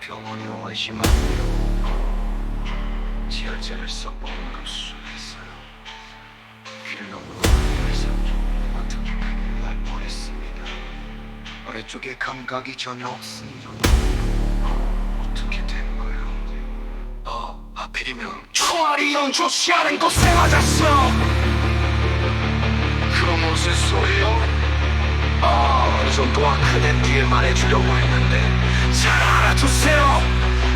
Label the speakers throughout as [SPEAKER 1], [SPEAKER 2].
[SPEAKER 1] 병원이 의심한 지혈제를 써보는 급수했어요. 필름으로 해서 어떻게 큰일 날 뻔했습니다. 아래쪽에 감각이 전혀 없습니다. 어떻게 된 거예요? 어, 하필이면 총알이 연주시 않은 곳에 맞았어. 그럼 무슨 소리요? 아, 좀더 크된 뒤에 말해주려고 했는데 잘 알아두세요.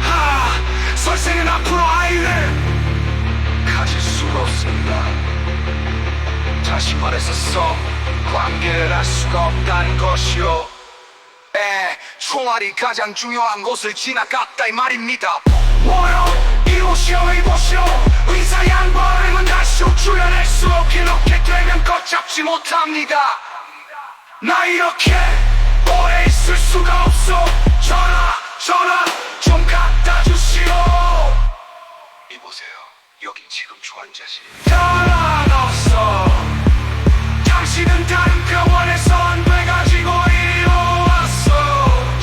[SPEAKER 1] 아, 설생은 앞으로 아이를 가질 수가 없습니다. 다시 말했었어. 관계를 할 수가 없다는 것이요. 에, 총알이 가장 중요한 곳을 지나갔다 이 말입니다. 뭐요? 이곳이요 이곳이요 의사 양반은 다시 출연할 수 없게 이렇게 되면 걷잡지 못합니다. 나 이렇게 오래 있을 수가 없어. 이보세요. 여긴 지금 주환자실. 다란 없어. 당신은 다른 병원에서 안 돼 가지고 이리 왔어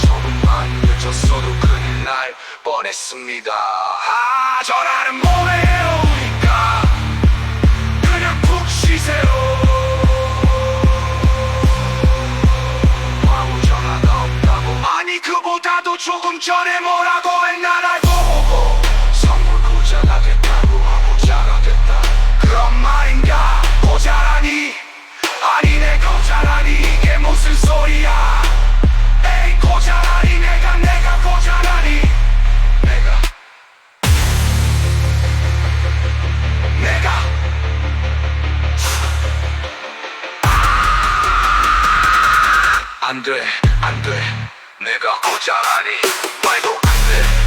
[SPEAKER 1] 조금 만 늦었어도 큰일 날 뻔했습니다 아 전화는 몸에 해로우니까 그냥 푹 쉬세요 아무 전화가 없다고 아니 그보다도 조금 전에 뭐라고 했나 안돼 안돼. 내가 고자라니 말도 안돼.